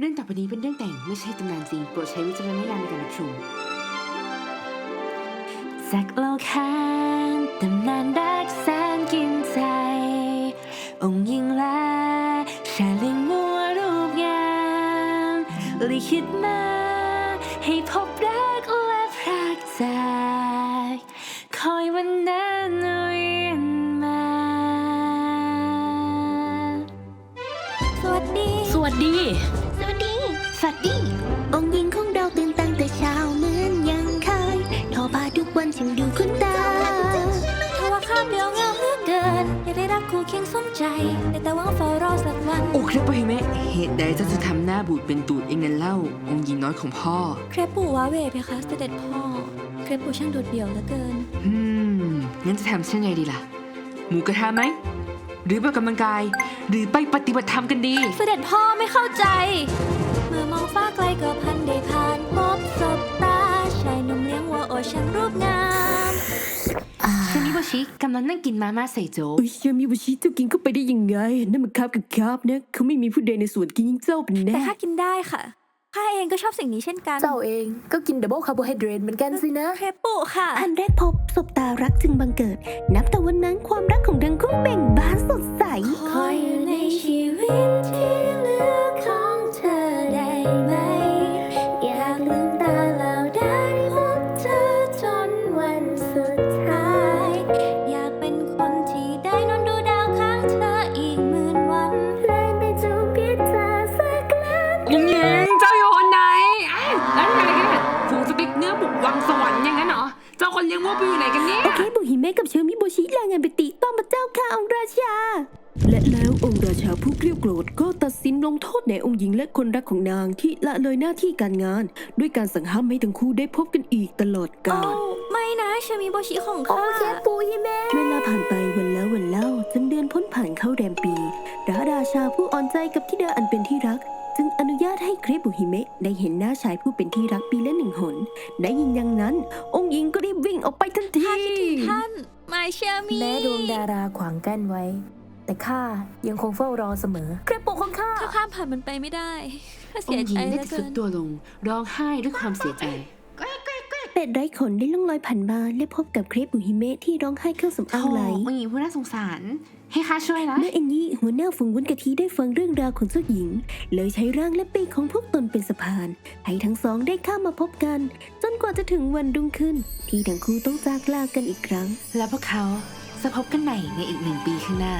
เรื่องต่อไปนี้เป็นเรื่องแต่งไม่ใช่ตำนานจริง โปรดใช้วิจารณญาณในการรับชมจากโลกาตำนานรักแสนกินใจ องค์หญิงและชาลิงมัวรูปงามลิขิตมาให้พบรักและพรากจากคอยวันนั้นเวียนมา สวัสดี สวัสดี สวัสดีสวัสดี องค์หญิงของเราตื่นตั้งแต่เช้าเหมือนยังเคยโทรมาทุกวันจึงดูคุ้นตาเพราะว่าข้ามเดียวเหงาเหลือเกินอยากได้รักคู่เคียงสมใจ แต่แต่หวังเฝ้ารอสักวัน โอ้ครับพ่อแม่เหตุใดเจ้าจะทำหน้าบูดเป็นตูดเองนั้นเล่า องค์หญิงน้อยของพ่อ เครปปู่ว้าเวเพคะเสด็จพ่อ เครปปู่ช่างโดดเดี่ยวเหลือเกิน อืม งั้นจะทำเช่นไงดีล่ะ หมูกระทะไหม หรือไปออกกำลังกาย หรือไปปฏิบัติธรรมกันดี เสด็จพ่อไม่เข้าใจ เมื่อมองฟ้าไกลก็พันได้ผ่านพบศบตาชายหนุ่มเลี้ยงวัวโอช่างรูปงามอ่าชนิโบชิกำลังนั่งกินมาม่าใส่โจ๊กอุ้ยยามิวชิเจ้ากินเข้าไปได้ยังไง นั่นมันคาบกับคาบนะเขาไม่มีผู้ใดในสวนกินยิ่งเจ้าเป็นแต่แน่ข้ากินได้ค่ะข้าเองก็ชอบสิ่งนี้เช่นกันเจ้าเองก็กินดับเบิลคาร์โบไฮเดรตเหมือนกันสินะ เครปปู่ค่ะ อันแรกพบสบตารักจึงบังเกิด นับแต่วันนั้นความรักของทั้งคู่เบ่งบานสดใส ได้ไหม อยากลืมตาแล้วได้พบเธอจนวันสุดท้าย อยากเป็นคนที่ได้นอนดูดาวข้างเธออีกหมื่นวันและไม่จูบพิษเธอสักครั้งองค์หญิงเจ้าอยู่คนไหนอ้าวแล้วไงกันเนี่ยฝูงสปิกเนื้อบุกวังสวรรค์อย่างนั้นเหรอ เจ้าคนเลี้ยงวัวไปอยู่ไหนกันเนี่ย โอเคบุหิเมะกับเชอมิโบชิลางานไปติต้องมาเจ้าข้าองค์ราชา และแล้วองค์ราชาผู้เกลียวโกรธก็ตัดสินลงโทษในองค์หญิงและคนรักของนางที่ละเลยหน้าที่การงาน ด้วยการสั่งห้ามให้ทั้งคู่ได้พบกันอีกตลอดกาโอ้ลไม่นะชามีโบชิของโอข้าเคปุหิเมะเวลาผ่านไปวันแล้ววันเล่าจนเดือนพ้นผ่านเข้าแรมปีพระราชาผู้อ่อนใจกับธิดาอันเป็นที่รัก จึงอนุญาตให้เครบุหิเมะได้เห็นหน้าชายผู้เป็นที่รักปีละหนึ่งหน ได้ยินอย่างนั้น องค์หญิงก็รีบวิ่งออกไปทันทีข้าคิดถึงท่านไม่ชามีแม้ดวงดาราขวางกั้นไว้ แต่ข้ายังคงเฝ้ารอเสมอเครปโปของข้าข้าข้ามผ่านมันไปไม่ได้ข้าอเสียงค์หใจญิงเหได้ลือแต่เกิสุดนตัวลง ร้องไห้ด้วยความเสียใจ เป็ดไร้ขนได้ล่องลอยผ่านมาและพบกับเครปบุหิเมะที่ร้องไห้เครื่องสำอางไหล โอ้องค์หญิงผู้น่าสงสาร ให้ข้าช่วยนะ เมื่อเอ็นยี่หัวหน้าฝูงวุ้นกะทิได้ฟังเรื่องราวของเจ้าหญิง เลยใช้ร่างและปีกของพวกตนเป็นสะพาน ให้ทั้งสองได้ข้ามมาพบกัน จนกว่าจะถึงวันรุ่งขึ้น ที่ทั้งคู่ต้องจากลากันอีกครั้ง แล้วพวกเขาจะพบกันใหม่ในอีกหนึ่งปีข้างหน้า